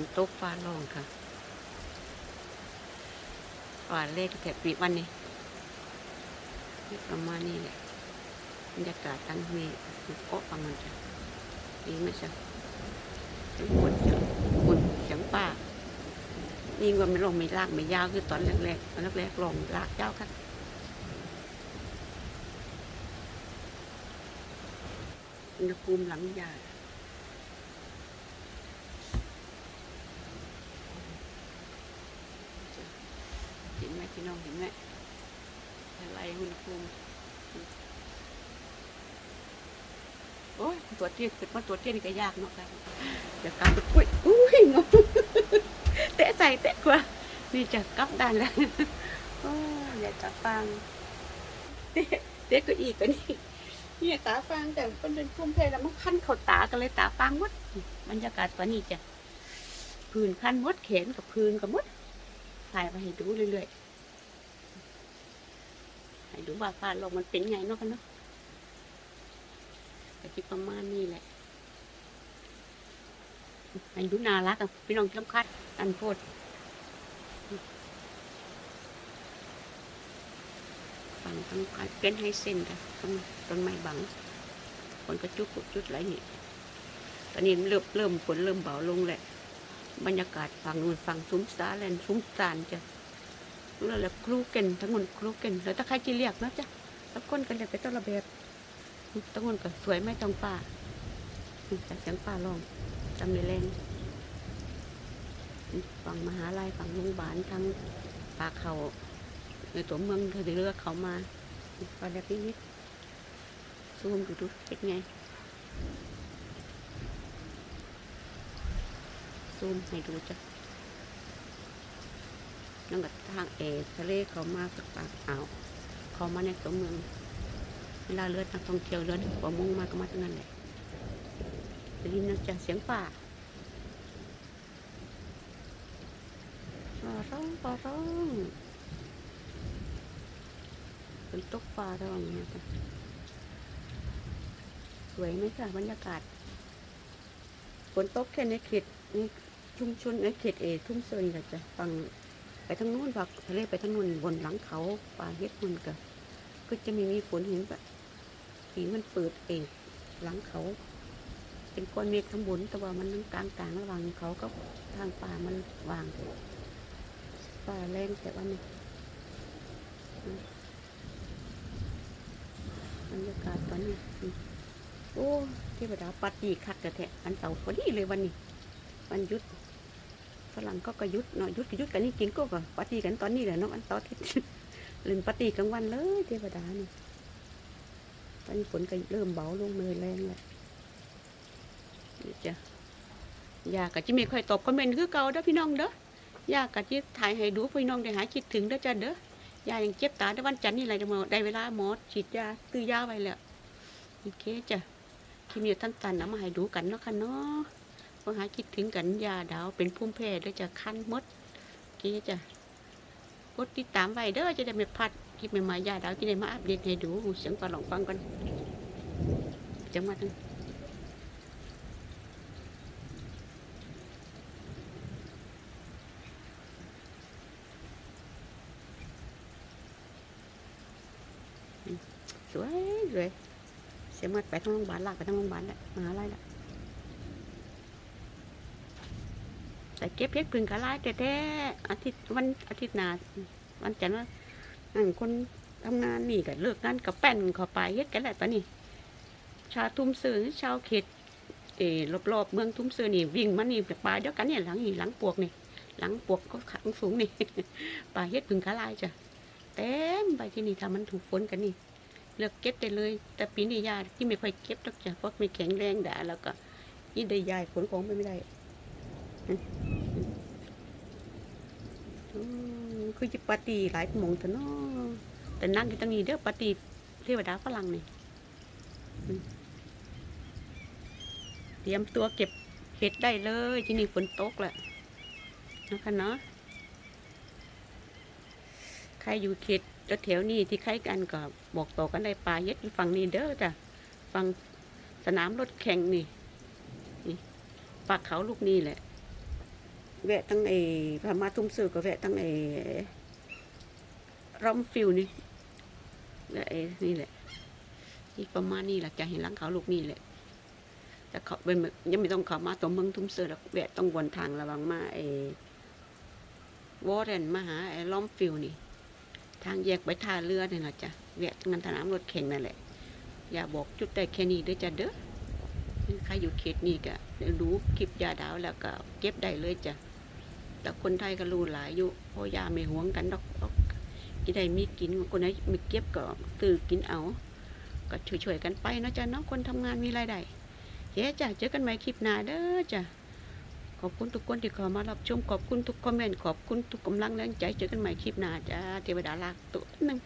นตกฟ้าร้องค่ะฟ้าเลขแถบปีวันนี้ประมาณนี้แหละบรรยากาศตั้งนี้โอ้ฟังมันจ้ะดีไหมจ๊ะเสียงฝนจ้ะฝนเสียงป่านี่ว่าไม่ลงไม่ลากไม่ยาวคือตอนแรกๆตอนแรกๆลงลากยาวค่ะอุณหภูมิหลังยา เห็นไหม พี่น้องเห็นไหมอะไรอุณหภูมิโอ้ยตัวเตี้ยเกิดมาตัวเตี้ยนี่ก็ยากเนาะครับเดี๋ยวกลับอุ้ยอุ้ยงงเตะใส่เตะกว่านี่จะกลับด้านแล้วโอ้ยอย่าจับฟังเตะเตะก็อีกกว่านี่นี่ตาฟังแต่เป็นเป็นภูมิแพ้แล้วมันคันเข่าตากันเลยตาฟังหมดบรรยากาศตอนนี้จะพื้นคันมดแขนกับพื้นกับมดถ่ายมาให้ดูเรื่อยๆ ให้ดูว่าฟ้าลงมันเป็นไงเนาะกันเนาะแต่ที่ประมาณนี้แหละให้ดูน่ารักอะพี่น้องจำคัดอันโพดฝังต้นเป็นให้เส้นค่ะต้นต้นไม้บังฝนก็จุดจุดไหลนี่ตอนนี้เริ่มเริ่มฝนเริ่มเบาลงแหละ บรรยากาศฝั่งนู้นฝั่งซุ้มสาแลนซุ้มสานจะ แล้วแหละครูเก่นทั้งหมดครูเก่นแล้วถ้าใครจะเรียกนะจ๊ะทุกคนกันเรียกไปต้นระเบียบทั้งหมดก็สวยไม่ต้องฟ้าแต่เสียงฟ้าร้องจำในแรงฝั่งมหาลัยฝั่งโรงพยาบาลทั้งปากเขาในตัวเมืองเธอเลือกเขามาก็แบบนี้ซูมดูดูเป็นไงซูมให้ดูจ้ะ นั่งกับทางเอทะเลเขามาจากปากอ่าวเขามาในตัวเมือง เวลาเรือนักท่องเที่ยวเรือประมงมาก็มาทั้งนั้นแหละได้ยินนะจ๊ะเสียงป่าป่าร้องป่าร้องเป็นตกป่าร้องเนี่ยจ้ะสวยไหมคะบรรยากาศฝนตกแค่ในเขตในชุมชนในเขตเอทุ่งเซนก็จะฟัง ไปทางนู้นฝักทะเลไปทางนู้นบนหลังเขาป่าเฮ็ดมันก็ก็จะมีมีฝนเห็นแบบสีมันเปิดเองหลังเขา เป็นก้อนเมฆข้างบนแต่ว่ามันกลางกลางระหว่างเขาก็ทางป่ามันวางป่าแรงแต่ว่านี่บรรยากาศตอนนี้อืมโอ้เทวดาปฏิคักกระแทะอันเต่าพอดีเลยวันนี้วันหยุด ฝรั่งก็ก็หยุดเนาะยุดก็หยุดกันนี่จริงก็ก็ปาร์ตี้กันตอนนี้แหละเนาะอันตอนที่เล่นปาร์ตี้กลางวันเลยเทวดานี่ตอนนี้ฝนก็เริ่มเบาลงเลยแรงแหละนี่จ้ะยากะจิไม่ค่อยตอบคอมเมนต์คือเก่าเด้อพี่น้องเด้อยากะจิถ่ายให้ดูพี่น้องได้หายคิดถึงเด้อจ้ะเด้อยายังเจ็บตาได้วันจันทร์นี่อะไรเดี๋ยวมาได้เวลาหมอฉีดยาตื้อยาไว้แล้วโอเคจ้ะคลิปนี้ท่านตันเอามาให้ดูกันเนาะค่ะเนาะ พอหาคิดถึงกันยาดาวเป็นภูมิแพ้ด้อจะคันมดกี้จะกดติดตามไว้เด้อจะได้ไม่พลาดคลิปใหม่ๆยาดาวที่ได้มาอัปเดตให้ดูเสียงฟังลองฟังกันจังหวัดนั้นอืมสวยสวยเสียหมัดไปทั้งโรงพยาบาลลากไปทั้งโรงพยาบาลแหละมหาลัยแหละ แต่เก็บเพชรพึ่งกะลายแต่แท้ๆอาทิตย์วันอาทิตย์หน้าวันจันทร์ว่าอันคนทำงานนี่ก็เลิกงานกับแป้นขอไปเฮ็ดกันแหละตอนนี้ ชาวทุ่มเสือชาวเขตเออรอบๆเมืองทุ่มเสือนี่วิ่งมานี่ปลาเดียวกันเนี่ยหลังนี่หลังปวกนี่หลังปวกก็ขังสูงนี่ปลาเฮ็ดพึ่งกะลายจ้ะเต็มไปที่นี่ถ้ามันถูกฝนกันนี่เลือกเก็บได้เลย แต่ปีนี้ยาที่ไม่ค่อยเก็บหรอกจ้ะเพราะไม่แข็งแรงด่าแล้วก็ยี่ได้ยายขนของไม่ได้ คือจะปาร์ตี้หลายหมงแต่เนาะแต่นั่งอยู่ตรงนี้เด้อปาร์ตี้เทวดาฝรั่งนี่เตรียมตัวเก็บเห็ดได้เลยที่นี่ฝนตกแหละนะคะเนาะใครอยู่เขตแถวนี้ที่ใครกันก็บอกต่อกันได้ปลาเย็ดอยู่ฝั่งนี้เด้อจ้ะฝั่งสนามรถแข่งนี่นี่ปากเขาลูกนี่แหละ แวะตั้งไอ้พามาทุ่มเสือก็แวะตั้งไอ้ร่อมฟิวนี่และไอ้นี่แหละนี่ประมาณนี้แหละจะเห็นหลังเขาลูกนี่แหละแต่เขาเป็นยังไม่ต้องเขามาตัวเมืองทุ่มเสือหรอกแวะต้องวนทางระวังมาไอ้วอร์เรนมาหาไอ้ล้อมฟิวนี่ ทางแยกไปท่าเรือนี่แหละจ้ะแวะงานสนามรถแข่งนั่นแหละ อย่าบอกจุดได้แค่นี้เด้อจ้ะเด้อใครอยู่เขตนี้ก็เดี๋ยวรู้คลิปยาดาวแล้วก็เก็บได้เลยจ้ะ แต่คนไทยก็รู้หลายอยู่เพราะยาไม่หวงกันดอกดอกกินได้มีกินคนไหนมีเก็บก็ตื่กินเอา ก็ช่วยๆกันไปเนาะจ้ะเนาะคนทำงานมีรายได้เย้จ้ะเจอกันใหม่คลิปหน้าเด้อจ้ะขอบคุณทุกคนที่เข้ามารับชมขอบคุณทุกคอมเมนต์ขอบคุณทุกกำลังแรงใจเจอกันใหม่คลิปหน้าจ้าเทวดาลากตัวหนึ่ง